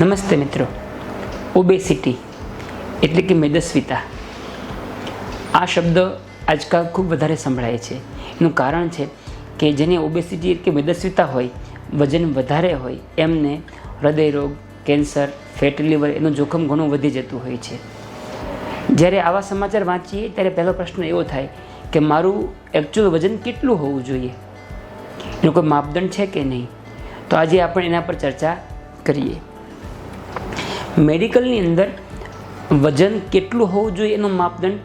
નમસ્તે મિત્રો. ઓબેસિટી એટલે કે મેદસ્વીતા. આ શબ્દ આજકાલ ખૂબ વધારે સંભળાય છે. એનું કારણ છે કે જેને ઓબેસિટી કે મેદસ્વીતા હોય, વજન વધારે હોય, એમને હૃદયરોગ કેન્સર, ફેટ, લીવર એનું જોખમ ઘણું વધી જતું હોય છે. જ્યારે આવા સમાચાર વાંચીએ ત્યારે પહેલો પ્રશ્ન એવો થાય કે મારું એકચ્યુઅલ વજન કેટલું હોવું જોઈએ? એનું કોઈ માપદંડ છે કે નહીં? તો આજે આપણે એના પર ચર્ચા કરીએ. મેડિકલની અંદર વજન કેટલું હોવું જોઈએ એનો માપદંડ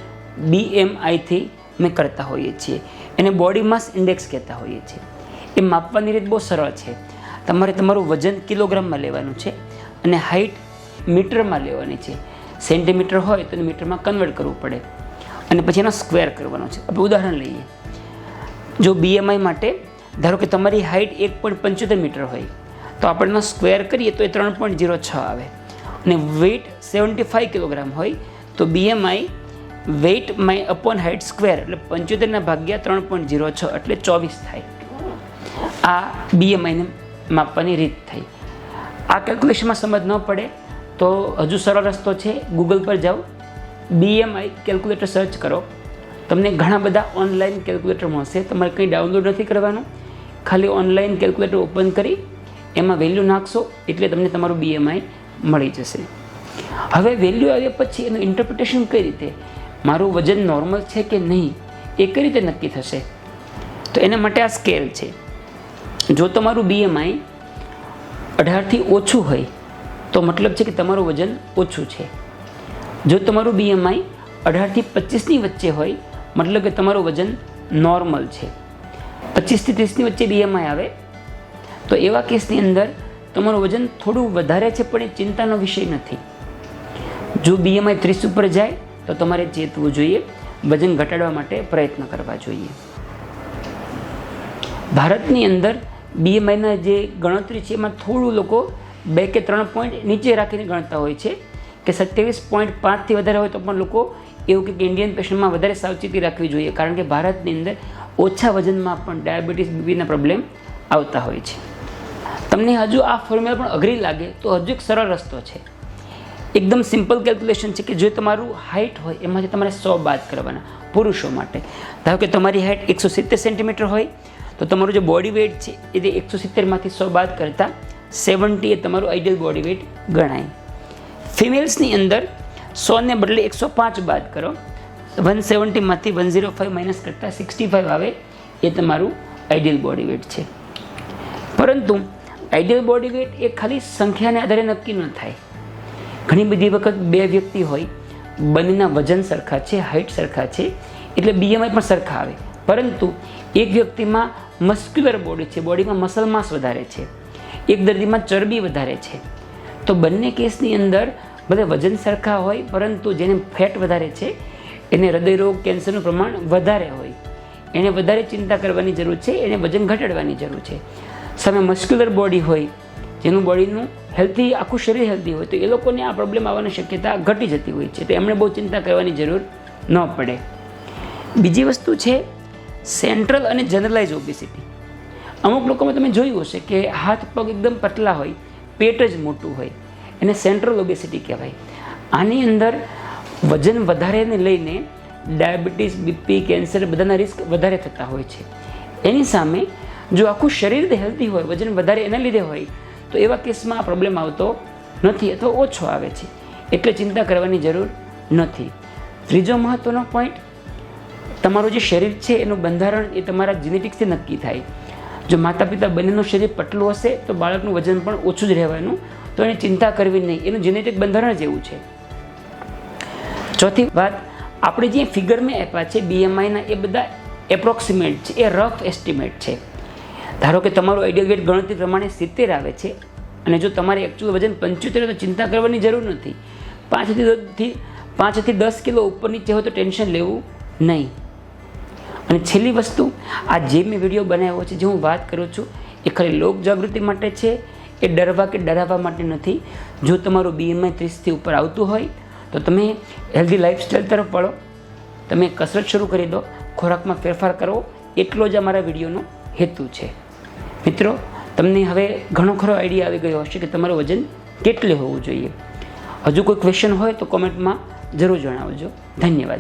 બીએમઆઈથી અમે કરતા હોઈએ છીએ. એને બોડી માસ ઇન્ડેક્સ કહેતા હોઈએ છીએ. એ માપવાની રીત બહુ સરળ છે. તમારે તમારું વજન કિલોગ્રામમાં લેવાનું છે અને હાઇટ મીટરમાં લેવાની છે. સેન્ટીમીટર હોય તો એને મીટરમાં કન્વર્ટ કરવું પડે. અને પછી એનો સ્ક્વેર કરવાનો છે. આપણે ઉદાહરણ લઈએ. જો બીએમઆઈ માટે ધારો કે તમારી હાઇટ એક પોઈન્ટ પંચોતેર મીટર હોય, તો આપણે એનો સ્ક્વેર કરીએ તો એ ત્રણ પોઈન્ટ જીરો છ આવે. અને વેઇટ સેવન્ટી ફાઇવ કિલોગ્રામ હોય, તો BMI weight my upon height square એટલે પંચોતેરના ભાગ્યા ત્રણ પોઈન્ટ જીરો છ, એટલે ચોવીસ થાય. આ બીએમઆઈને માપવાની રીત થઈ. આ કેલ્ક્યુલેશનમાં સમજ ન પડે, તો હજુ સરળ રસ્તો છે ગૂગલ પર જાઓ. બીએમઆઈ કેલ્ક્યુલેટર સર્ચ કરો. તમને ઘણા બધા ઓનલાઈન કેલ્ક્યુલેટર મળશે, તમારે કંઈ ડાઉનલોડ નથી કરવાનું. ખાલી ઓનલાઈન કેલ્ક્યુલેટર ઓપન કરી, એમાં વેલ્યુ નાખશો, એટલે તમને તમારું બીએમઆઈ મળી જશે. હવે વેલ્યુ આવ્યા પછી એનું ઇન્ટરપ્રિટેશન કઈ રીતે? મારું વજન નોર્મલ છે કે નહીં? એ કઈ રીતે નક્કી થશે? તો એના માટે આ સ્કેલ છે. જો તમારું બીએમઆઈ અઢારથી ઓછું હોય, તો મતલબ છે કે તમારું વજન ઓછું છે. જો તમારું બીએમઆઈ અઢારથી પચીસની વચ્ચે હોય, મતલબ કે તમારું વજન નોર્મલ છે. પચીસથી ત્રીસની વચ્ચે બીએમઆઈ આવે, તો એવા કેસની અંદર તમારું વજન થોડું વધારે છે, પણ એ ચિંતાનો વિષય નથી. જો બીએમઆઈ ત્રીસ ઉપર જાય, તો તમારે ચેતવું જોઈએ. વજન ઘટાડવા માટે પ્રયત્ન કરવા જોઈએ. ભારતની અંદર બીએમઆઈના જે ગણતરી છે, એમાં થોડું લોકો બે કે ત્રણ પોઈન્ટ નીચે રાખીને ગણતા હોય છે. કે સત્યાવીસ પોઈન્ટ પાંચથી વધારે હોય તો પણ લોકો એવું કે ઇન્ડિયન પેશન્ટમાં વધારે સાવચેતી રાખવી જોઈએ. કારણ કે ભારતની અંદર ઓછા વજનમાં પણ ડાયાબિટીસ બીપીના પ્રોબ્લેમ આવતા હોય છે. તમને હજુ આ ફોર્મ્યુલા પણ અઘરી લાગે તો હજુ એક સરળ રસ્તો છે. એકદમ સિમ્પલ કેલ્ક્યુલેશન છે કે જો તમારું હાઇટ હોય, એમાંથી તમારે સો બાદ કરવાના પુરુષો માટે. ધારો કે તમારી હાઇટ એકસો સિત્તેર સેન્ટીમીટર હોય, તો તમારું જે બોડી વેઇટ છે, એ તે એકસો સિત્તેરમાંથી સો બાદ કરતાં સેવન્ટી એ તમારું આઈડિયલ બોડી વેઇટ ગણાય. ફિમેલ્સની અંદર સોને બદલે એકસો પાંચ બાદ કરો વન સેવન્ટીમાંથી વન ઝીરો ફાઇવ માઇનસ કરતાં સિક્સટી ફાઇવ આવે, એ તમારું આઈડિયલ બોડી વેઇટ છે. પરંતુ આઈડિયલ બોડી વેઇટ એ ખાલી સંખ્યાને આધારે નક્કી ન થાય. ઘણી બધી વખત બે વ્યક્તિ હોય, બંનેના વજન સરખા છે હાઇટ સરખા છે, એટલે બીએમઆઈ પણ સરખા આવે. પરંતુ એક વ્યક્તિમાં મસ્ક્યુલર બોડી છે બોડીમાં મસલ માસ વધારે છે, એક દર્દીમાં ચરબી વધારે છે, તો બંને કેસની અંદર ભલે વજન સરખા હોય, પરંતુ જેને ફેટ વધારે છે, એને હૃદયરોગ કેન્સરનું પ્રમાણ વધારે હોય. એને વધારે ચિંતા કરવાની જરૂર છે, એને વજન ઘટાડવાની જરૂર છે. સામે મસ્ક્યુલર બોડી હોય, જેનું બોડીનું હેલ્ધી આખું શરીર હેલ્ધી હોય, તો એ લોકોને આ પ્રોબ્લેમ આવવાની શક્યતા ઘટી જતી હોય છે. તો એમણે બહુ ચિંતા કરવાની જરૂર ન પડે. બીજી વસ્તુ છે સેન્ટ્રલ અને જનરલાઇઝ ઓબેસિટી અમુક લોકોમાં તમે જોયું હશે કે હાથ પગ એકદમ પતલા હોય, પેટ જ મોટું હોય, એને સેન્ટ્રલ ઓબેસિટી કહેવાય. આની અંદર વજન વધારેને લઈને ડાયાબિટીસ, બીપી, કેન્સર બધાના રિસ્ક વધારે થતા હોય છે. એની સામે જો આખું શરીર હેલ્ધી હોય, વજન વધારે એના લીધે હોય, તો એવા કેસમાં આ પ્રોબ્લેમ આવતો નથી અથવા ઓછો આવે છે. એટલે ચિંતા કરવાની જરૂર નથી. ત્રીજો મહત્ત્વનો પોઈન્ટ તમારું જે શરીર છે, એનું બંધારણ એ તમારા જીનેટિક્સથી નક્કી થાય. જો માતા પિતા બંનેનું શરીર પટલું હશે, તો બાળકનું વજન પણ ઓછું જ રહેવાનું, તો એને ચિંતા કરવી નહીં. એનું જીનેટિક બંધારણ જ એવું છે. ચોથી વાત, આપણે જે ફિગર મેં આપ્યા છે બીએમઆઈના એ બધા એપ્રોક્સિમેટ છે, એ રફ એસ્ટિમેટ છે. ધારો કે તમારું આઈડિયલ વેટ ગણતરી પ્રમાણે સિત્તેર આવે છે, અને જો તમારે એકચ્યુઅલ વજન પંચોતેર તો ચિંતા કરવાની જરૂર નથી. પાંચથી પાંચથી દસ કિલો ઉપર નીચે હોય તો ટેન્શન લેવું નહીં. અને છેલ્લી વસ્તુ, આ જે મેં વીડિયો બનાવ્યો છે, જે હું વાત કરું છું, એ ખાલી લોક જાગૃતિ માટે છે, એ ડરવા કે ડરાવવા માટે નથી. જો તમારું બીએમઆઈ ત્રીસથી ઉપર આવતું હોય, તો તમે હેલ્ધી લાઈફસ્ટાઈલ તરફ વળો. તમે કસરત શરૂ કરી દો. ખોરાકમાં ફેરફાર કરો. એટલો જ અમારા વિડીયોનો હેતુ છે. મિત્રો, તમને હવે ઘણો ખરો આઈડિયા આવી ગયો હશે કે તમારું વજન કેટલે હોવું જોઈએ. હજુ કોઈ ક્વેશ્ચન હોય તો કોમેન્ટમાં જરૂર જણાવજો. ધન્યવાદ.